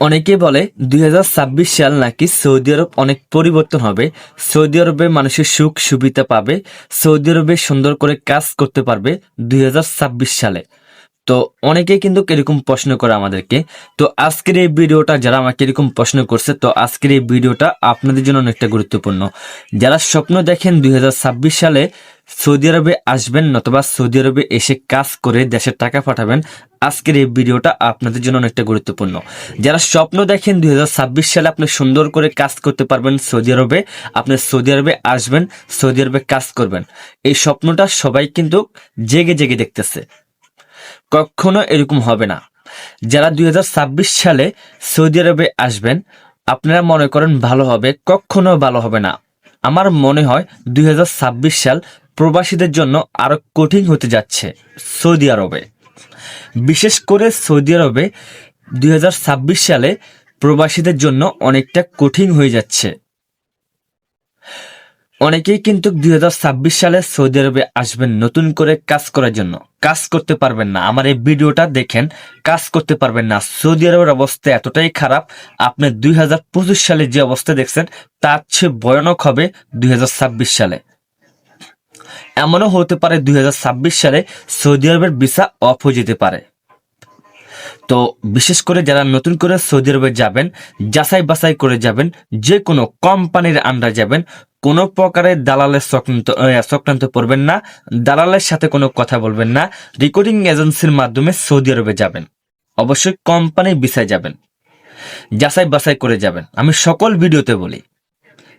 অনেকে বলে দুই হাজার ছাব্বিশ সাল নাকি সৌদি আরব অনেক পরিবর্তন হবে। সৌদি আরবে মানুষের সুখ, সুবিধা পাবে। সৌদি আরবে সুন্দর করে কাজ করতে পারবে দুই হাজার ছাব্বিশ সালে। তো অনেকেই কিন্তু এরকম প্রশ্ন করে আমাদেরকে। তো আজকের এই ভিডিওটা, যারা আমাকে এরকম প্রশ্ন করছে, তো আজকের এই ভিডিওটা আপনাদের জন্য অনেকটা গুরুত্বপূর্ণ। যারা স্বপ্ন দেখেন দুই হাজার ছাব্বিশ সালে সৌদি আরবে আসবেন নতুবা সৌদি আরবে এসে কাজ করে দেশের টাকা পাঠাবেন, আজকের এই ভিডিওটা আপনাদের জন্য অনেকটা গুরুত্বপূর্ণ। যারা স্বপ্ন দেখেন দুই হাজার ছাব্বিশ সালে আপনি সুন্দর করে কাজ করতে পারবেন সৌদি আরবে, আপনি সৌদি আরবে আসবেন, সৌদি আরবে কাজ করবেন। এই স্বপ্নটা সবাই কিন্তু জেগে জেগে দেখতেছে। কখনো এরকম হবে না। যারা দুই হাজার ছাব্বিশ সালে সৌদি আরবে আসবেন, আপনারা মনে করেন ভালো হবে, কখনো ভালো হবে না। আমার মনে হয় দুই হাজার ছাব্বিশ সাল প্রবাসীদের জন্য আরও কঠিন হতে যাচ্ছে সৌদি আরবে। বিশেষ করে সৌদি আরবে দুই হাজার ছাব্বিশ সালে প্রবাসীদের জন্য অনেকটা কঠিন হয়ে যাচ্ছে। অনেকেই কিন্তু দুই হাজার ছাব্বিশ সালে সৌদি আরবে আসবেন নতুন করে কাজ করার জন্য। কাজ করতে পারবেন না। আমার এই ভিডিওটা দেখেন, কাজ করতে পারবেন না। সৌদি আরবের অবস্থা এতটাই খারাপ, আপনি দুই হাজার পঁচিশ সালে যে অবস্থা দেখছেন, তার চেয়ে ভয়ানক হবে দুই হাজার ছাব্বিশ সালে। এমনও হতে পারে দুই হাজার ছাব্বিশ সালে সৌদি আরবের ভিসা অফ হয়ে যেতে পারে। তো বিশেষ করে যারা নতুন করে সৌদি আরবে যাবেন, যাচাই বাছাই করে যাবেন, যে কোনো কোম্পানির আন্ডার যাবেন, কোনো প্রকারের দালালের চক্রান্ত চক্রান্ত পড়বেন না, দালালের সাথে কোনো কথা বলবেন না রেকর্ডিং এজেন্সির মাধ্যমে সৌদি আরবে যাবেন। অবশ্যই কোম্পানির বিষয় যাবেন, যাচাই বাছাই করে যাবেন। আমি সকল ভিডিওতে বলি,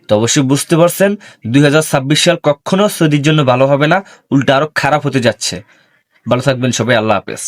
তো অবশ্যই বুঝতে পারছেন, দুই হাজার ছাব্বিশ সাল কখনো সৌদির জন্য ভালো হবে না, উল্টা আরও খারাপ হতে যাচ্ছে। ভালো থাকবেন সবাই, আল্লাহ হাফেজ।